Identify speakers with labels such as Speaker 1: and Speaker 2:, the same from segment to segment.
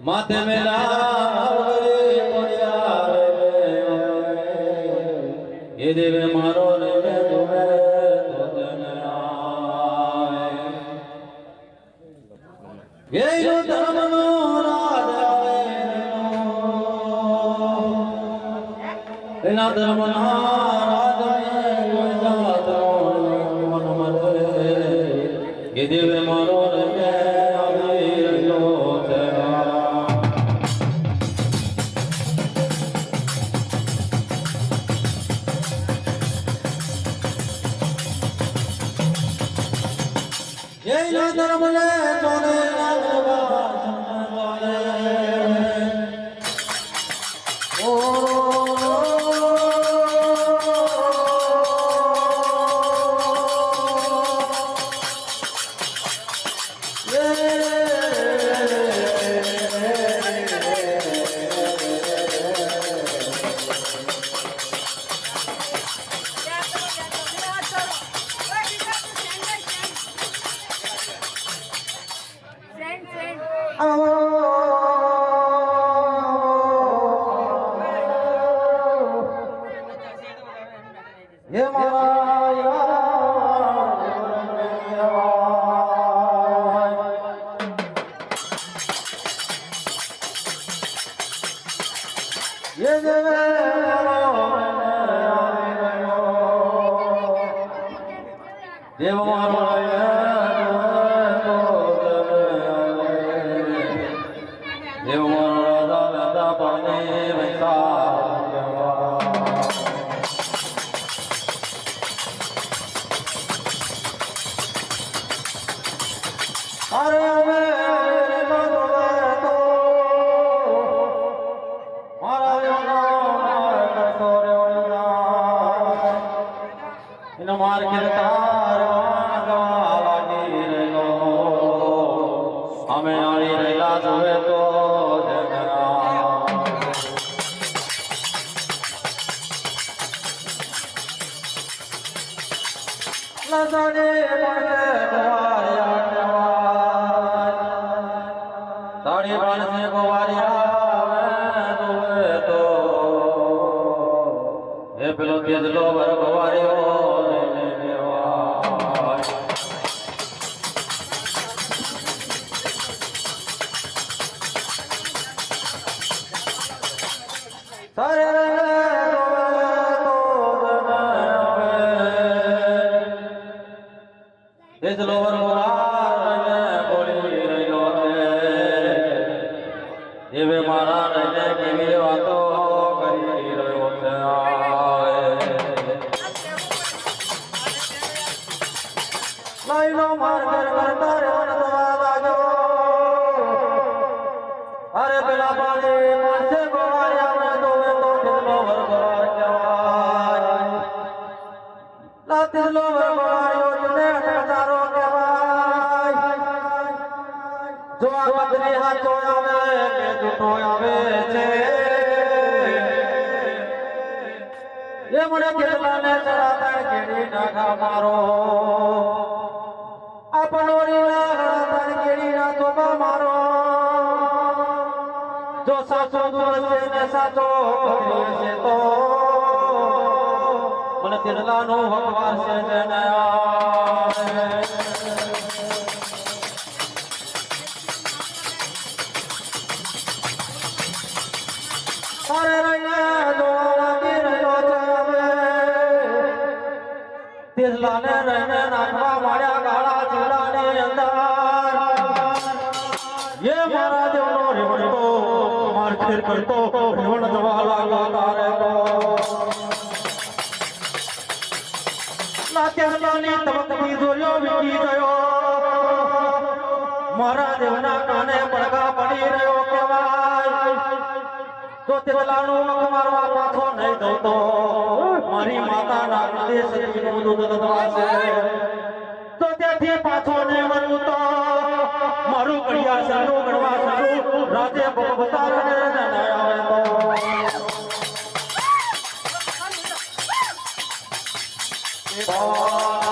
Speaker 1: માથે મેલા એ ધર્મનો લાગા મારો. આપણો રીણા તન કેડી રાતો મારો. જો સાચો દુરસે ને સાચો પકડ્યો છે તો. મને તેડલાનો ભગવાન છે જનયા અને તબકની જોયો, વીટી ગયો. મારા દેવના કાને પડગા પડી રહ્યો કેવાય તો તેલાનું અખમારવા પાછો નહીં દઉં મારી માતાના હૃદય દૂધ દવાશે તો ત્યાંથી પાછો નહીં વળું તો મારું કડિયા સારું ગણવા સારું. રાજે ભગવતા આવે તો. Bye.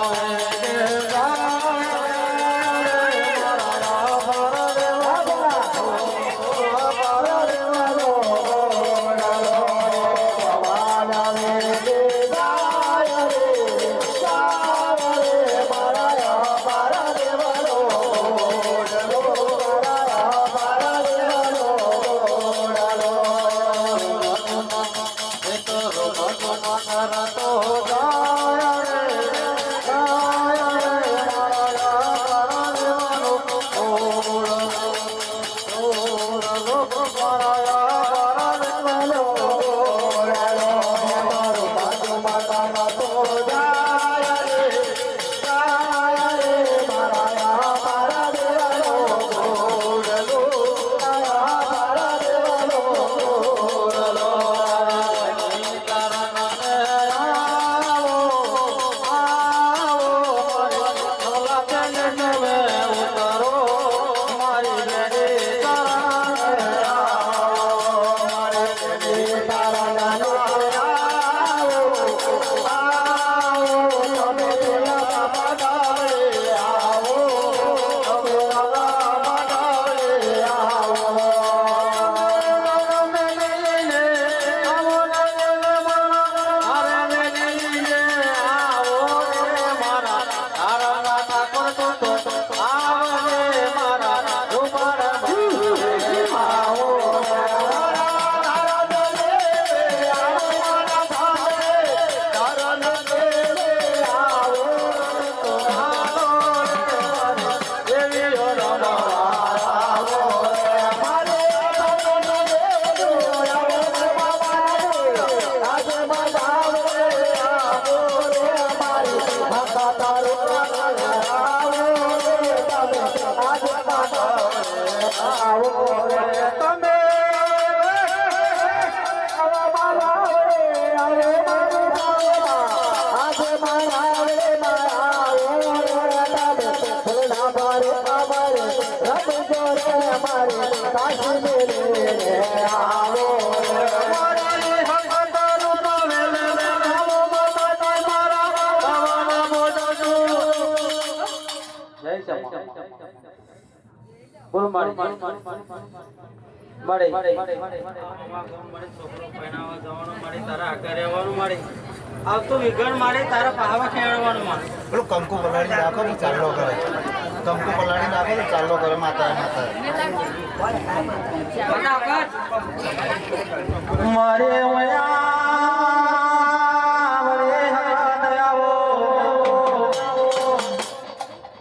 Speaker 1: બોલો મારી મળે આવતું વિગણ મારે. તારા પાવા ખેડવાનું
Speaker 2: પેલું કંકુ પલાળી રાખો ચાલો કરે. કંકુ પલાળી નાખો ને ચાલો કરે માતા માતા
Speaker 1: મારે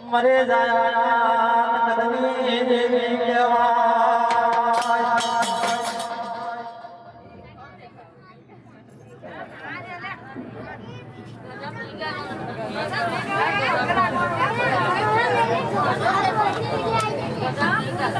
Speaker 1: મરે જાય రావడానికి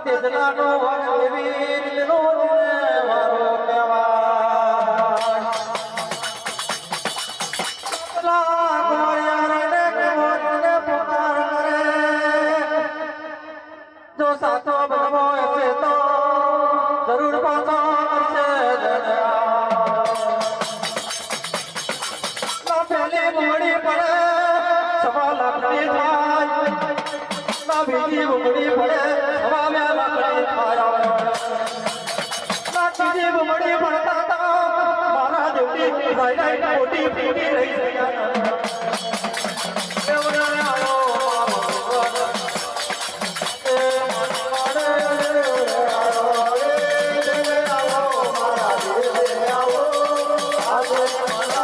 Speaker 1: આ તેજલાનો 감사합니다.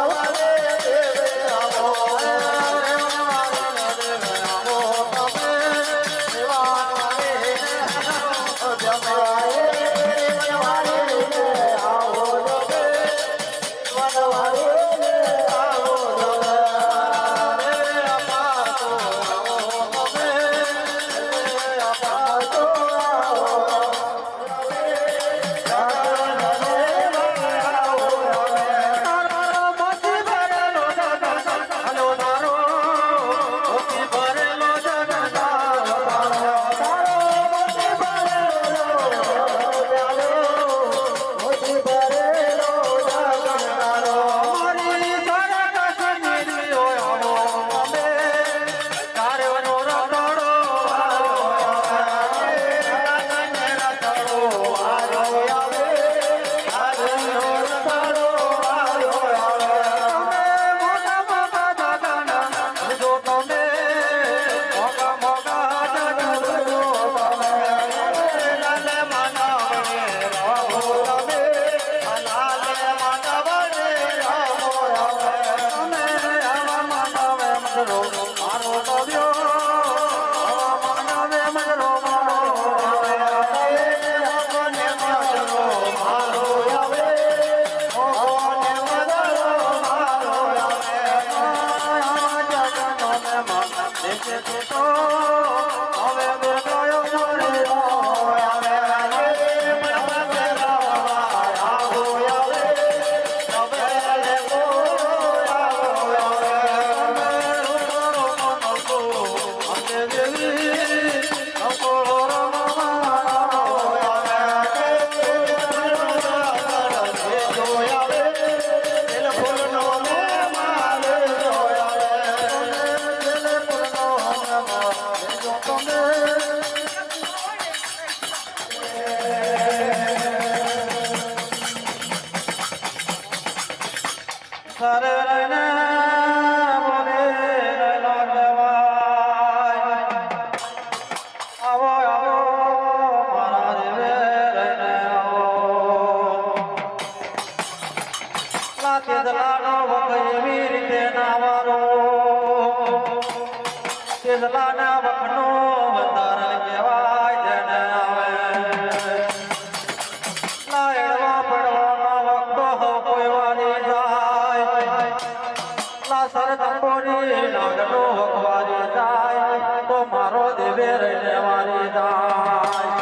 Speaker 1: સરતપોરી લગ્નો ભગવારી જાય, તો મારો દેવે રહેવારી જાય.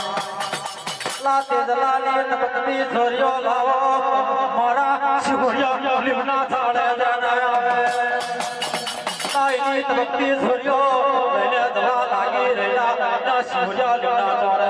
Speaker 1: લાતે દલાલી તપકતી લાવો, મારા સૂર્ય થાળે જણાવે તાઈની તપકતી લાગી રહ્યા સૂર્ય લીમના થાળે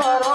Speaker 1: বড়